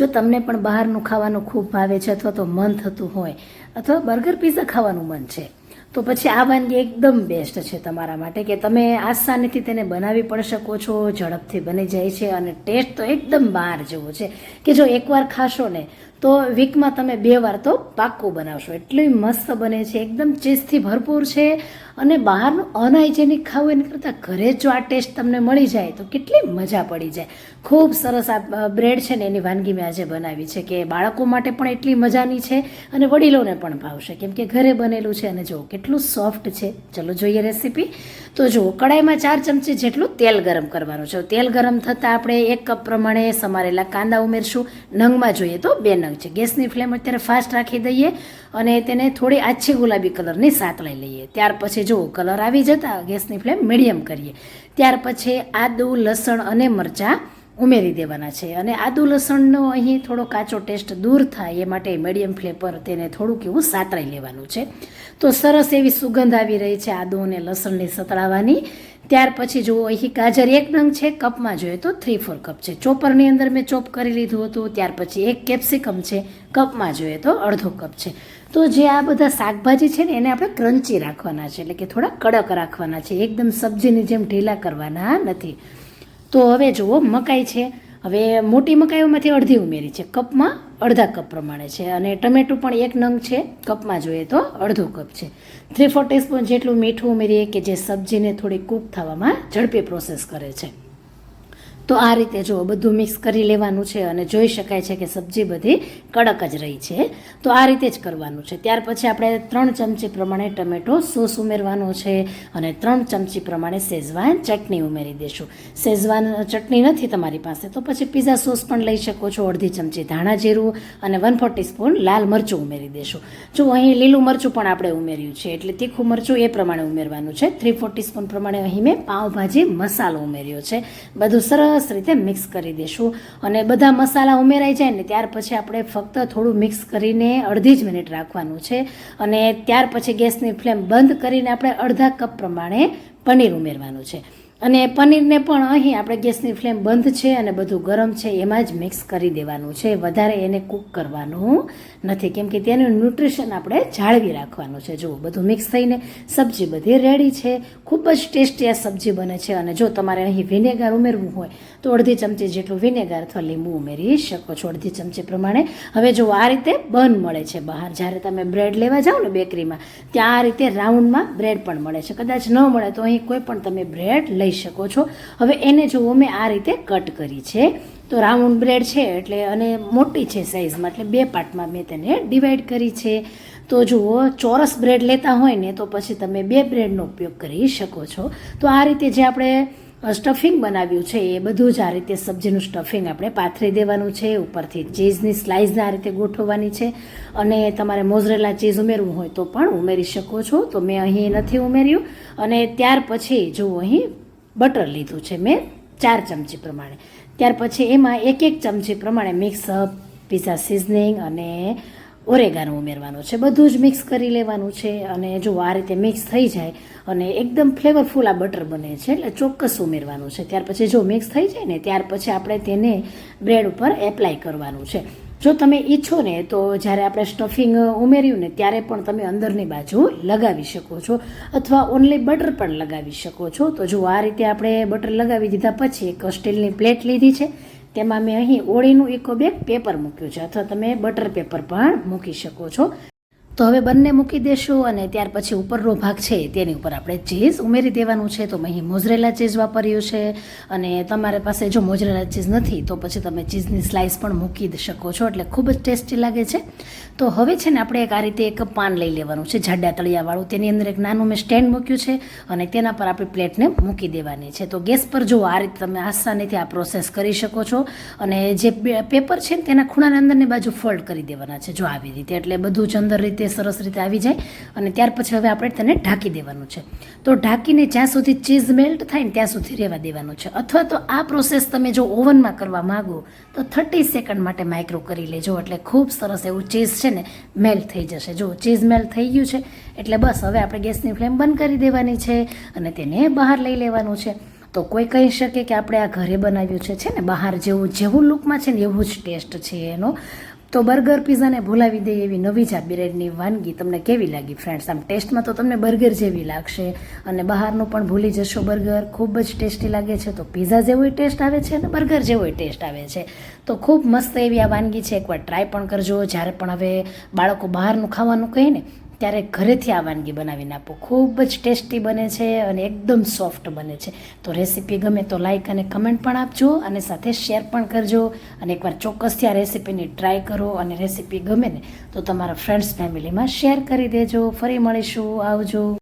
જો તમને પણ બહારનું ખાવાનું ખૂબ ભાવે છે અથવા તો મન થતું હોય, અથવા બર્ગર પીઝા ખાવાનું મન છે, તો પછી આ વાનગી એકદમ બેસ્ટ છે તમારા માટે કે તમે આસાનીથી તેને બનાવી પણ શકો છો, ઝડપથી બની જાય છે અને ટેસ્ટ તો એકદમ બહાર જેવો છે કે જો એકવાર ખાશો ને તો વીકમાં તમે બે વાર તો પાક્કું બનાવશો. એટલી મસ્ત બને છે, એકદમ ચીઝથી ભરપૂર છે અને બહારનું અનહાઇજેનિક ખાવું એની કરતાં ઘરે જો આ ટેસ્ટ તમને મળી જાય તો કેટલી મજા પડી જાય. ખૂબ સરસ આ બ્રેડ છે ને એની વાનગી મેં આજે બનાવી છે કે બાળકો માટે પણ એટલી મજાની છે અને વડીલોને પણ ભાવશે. કેમ કે ઘરે બનેલું છે અને જુઓ કેટલું સોફ્ટ છે. ચલો જોઈએ રેસીપી. તો જુઓ કડાઈમાં ચાર ચમચી જેટલું તેલ ગરમ કરવાનું છે. તેલ ગરમ થતાં આપણે એક કપ પ્રમાણે સમારેલા કાંદા ઉમેરશું. નંગમાં જોઈએ તો બે નંગ. છે. ગેસની ફ્લેમ અત્યારે ફાસ્ટ રાખી દઈએ અને તેને થોડી આછી ગુલાબી કલરની સાત લઈ લઈએ. ત્યાર પછી જુઓ, કલર આવી જતા ગેસની ફ્લેમ મીડિયમ કરીએ. ત્યાર પછી આદુ, લસણ અને મરચાં ઉમેરી દેવાના છે. અને આદુ, લસણનો અહીં થોડો કાચો ટેસ્ટ દૂર થાય એ માટે મીડિયમ ફ્લેમ પર તેને થોડુંક એવું સાતરાઈ લેવાનું છે. તો સરસ એવી સુગંધ આવી રહી છે આદુ અને લસણની સતળાવાની ત્યાર પછી જુઓ, અહીં ગાજર એક નંગ છે, કપમાં જોઈએ તો થ્રી ફોર કપ છે. ચોપરની અંદર મેં ચોપ કરી લીધું હતું, ત્યાર પછી એક કેપ્સિકમ છે, કપમાં જોઈએ તો અડધો કપ છે. તો જે આ બધા શાકભાજી છે ને, એને આપણે ક્રન્ચી રાખવાના છે, એટલે કે થોડા કડક રાખવાના છે, એકદમ સબ્જીની જેમ ઢીલા કરવાના નથી. તો હવે જુઓ, મકાઈ છે. હવે મોટી મકાઈઓમાંથી અડધી ઉમેરી છે. કપમાં અડધા કપ પ્રમાણે છે અને ટમેટું પણ એક નંગ છે. કપમાં જોઈએ તો અડધો કપ છે. થ્રી ફોર ટીસ્પૂન જેટલું મીઠું ઉમેરીએ કે જે સબ્જીને થોડી કૂક થવામાં ઝડપી પ્રોસેસ કરે છે. તો આ રીતે જુઓ બધું મિક્સ કરી લેવાનું છે અને જોઈ શકાય છે કે સબ્જી બધી કડક જ રહી છે. તો આ રીતે જ કરવાનું છે. ત્યાર પછી આપણે ત્રણ ચમચી પ્રમાણે ટમેટો સોસ ઉમેરવાનો છે અને ત્રણ ચમચી પ્રમાણે શેઝવાન ચટણી ઉમેરી દેશું. શેઝવાન ચટણી નથી તમારી પાસે તો પછી પીઝા સોસ પણ લઈ શકો છો. અડધી ચમચી ધાણા જીરું અને વન ફોર સ્પૂન લાલ મરચું ઉમેરી દેશું. જો અહીં લીલું મરચું પણ આપણે ઉમેર્યું છે એટલે તીખું મરચું એ પ્રમાણે ઉમેરવાનું છે. થ્રી ફોર સ્પૂન પ્રમાણે અહીં મેં પાવભાજી મસાલો ઉમેર્યો છે. બધું સરસ સરસ રીતે મિક્સ કરી દેશું. અને બધા મસાલા ઉમેરાઈ જાય ને ત્યાર પછી આપણે ફક્ત થોડું મિક્સ કરીને અડધી જ મિનિટ રાખવાનું છે. અને ત્યાર પછી ગેસની ફ્લેમ બંધ કરીને આપણે અડધા કપ પ્રમાણે પનીર ઉમેરવાનું છે. અને પનીરને પણ અહીં આપણે ગેસની ફ્લેમ બંધ છે અને બધું ગરમ છે, એમાં જ મિક્સ કરી દેવાનું છે. વધારે એને કૂક કરવાનું નથી, કેમ કે તેનું ન્યુટ્રિશન આપણે જાળવી રાખવાનું છે. જુઓ, બધું મિક્સ થઈને સબ્જી બધી રેડી છે. ખૂબ જ ટેસ્ટી આ સબ્જી બને છે અને જો તમારે અહીં વિનેગર ઉમેરવું હોય, તો અડધી ચમચી જેટલું વિનેગર અથવા લીંબુ ઉમેરી શકો છો, અડધી ચમચી પ્રમાણે. હવે જો આ રીતે બન મળે છે બહાર, જ્યારે તમે બ્રેડ લેવા જાઓ ને બેકરીમાં ત્યાં આ રીતે રાઉન્ડમાં બ્રેડ પણ મળે છે. કદાચ ન મળે તો અહીં કોઈ પણ તમે બ્રેડ લઈ શકો છો. હવે એને જુઓ, મેં આ રીતે કટ કરી છે. તો રાઉન્ડ બ્રેડ છે એટલે, અને મોટી છે સાઇઝમાં એટલે બે પાર્ટમાં મેં તેને ડિવાઈડ કરી છે. તો જુઓ, ચોરસ બ્રેડ લેતા હોય ને, તો પછી તમે બે બ્રેડનો ઉપયોગ કરી શકો છો. તો આ રીતે જે આપણે સ્ટફિંગ બનાવ્યું છે, એ બધું જ આ રીતે સબ્જીનું સ્ટફિંગ આપણે પાથરી દેવાનું છે. ઉપરથી ચીઝની સ્લાઇસને આ રીતે ગોઠવવાની છે. અને તમારે મોઝરેલા ચીઝ ઉમેરવું હોય તો પણ ઉમેરી શકો છો. તો મેં અહીં નથી ઉમેર્યું. અને ત્યાર પછી, જુઓ અહીં બટર લીધું છે મેં ચાર ચમચી પ્રમાણે. ત્યાર પછી એમાં એક એક ચમચી પ્રમાણે મિક્સ પીઝા સિઝનિંગ અને ઓરેગાનો ઉમેરવાનો છે. બધું જ મિક્સ કરી લેવાનું છે અને જો આ રીતે મિક્સ થઈ જાય અને એકદમ ફ્લેવરફુલ આ બટર બને છે એટલે ચોક્કસ ઉમેરવાનું છે. ત્યાર પછી જો મિક્સ થઈ જાય ને, ત્યાર પછી આપણે તેને બ્રેડ ઉપર એપ્લાય કરવાનું છે. જો તમે ઈચ્છો ને તો જ્યારે આપણે સ્ટફિંગ ઉમેર્યું ને ત્યારે પણ તમે અંદરની બાજુ લગાવી શકો છો અથવા ઓનલી બટર પણ લગાવી શકો છો. તો જો આ રીતે આપણે બટર લગાવી દીધા પછી એક સ્ટીલની પ્લેટ લીધી છે. તેમાં મેં અહીં ઓળીનું ઇકો બેગ પેપર મૂક્યું છે અથવા તમે બટર પેપર પણ મૂકી શકો છો. તો હવે બંને મૂકી દેશું અને ત્યાર પછી ઉપરનો ભાગ છે, તેની ઉપર આપણે ચીઝ ઉમેરી દેવાનું છે. તો અહીં મોઝરેલા ચીઝ વાપર્યું છે અને તમારી પાસે જો મોઝરેલા ચીઝ નથી, તો પછી તમે ચીઝની સ્લાઇસ પણ મૂકી શકો છો, એટલે ખૂબ જ ટેસ્ટી લાગે છે. તો હવે છે ને આપણે એક આ રીતે એક પાન લઈ લેવાનું છે, જાડા તળિયાવાળું. તેની અંદર એક નાનું મેં સ્ટેન્ડ મૂક્યું છે અને તેના પર આપણે પ્લેટને મૂકી દેવાની છે. તો ગેસ પર જો આ રીતે તમે આસાનીથી આ પ્રોસેસ કરી શકો છો અને જે પેપર છે ને તેના ખૂણાની અંદરની બાજુ ફોલ્ડ કરી દેવાના છે, જો આવી રીતે. એટલે બધું જ અંદર રીતે સરસ રીતે આવી જાય અને ત્યાર પછી હવે આપણે તેને ઢાંકી દેવાનું છે. તો ઢાંકીને જ્યાં સુધી ચીઝ મેલ્ટ થાય ને ત્યાં સુધી રહેવા દેવાનું છે. અથવા તો આ પ્રોસેસ તમે જો ઓવનમાં કરવા માગો, તો થર્ટી સેકન્ડ માટે માઇક્રો કરી લેજો. એટલે ખૂબ સરસ એવું ચીઝ છે ને મેલ્ટ થઈ જશે. જો ચીઝ મેલ્ટ થઈ ગયું છે, એટલે બસ હવે આપણે ગેસની ફ્લેમ બંધ કરી દેવાની છે અને તેને બહાર લઈ લેવાનું છે. તો કોઈ કહી શકે કે આપણે આ ઘરે બનાવ્યું છે છે ને? બહાર જેવું જેવું લુકમાં છે ને એવું જ ટેસ્ટ છે એનો. તો બર્ગર પીઝાને ભૂલાવી દે એવી નવી જ આ વાનગી તમને કેવી લાગી ફ્રેન્ડ્સ આમ ટેસ્ટમાં તો તમને બર્ગર જેવી લાગશે અને બહારનું પણ ભૂલી જશો બર્ગર. ખૂબ જ ટેસ્ટી લાગે છે તો પીઝા જેવો ટેસ્ટ આવે છે અને બર્ગર જેવો ટેસ્ટ આવે છે. તો ખૂબ મસ્ત એવી આ વાનગી છે. એકવાર ટ્રાય પણ કરજો. જ્યારે પણ હવે બાળકો બહારનું ખાવાનું કહે ને ત્યારે ઘરેથી આ વાનગી બનાવીને આપો. ખૂબ જ ટેસ્ટી બને છે અને એકદમ સોફ્ટ બને છે. તો રેસીપી ગમે તો લાઈક અને કમેન્ટ પણ આપજો અને સાથે શેર પણ કરજો અને એકવાર ચોક્કસથી આ રેસીપીની ટ્રાય કરો અને રેસીપી ગમે ને તો તમારા ફ્રેન્ડ્સ ફેમિલીમાં શેર કરી દેજો. ફરી મળીશું. આવજો.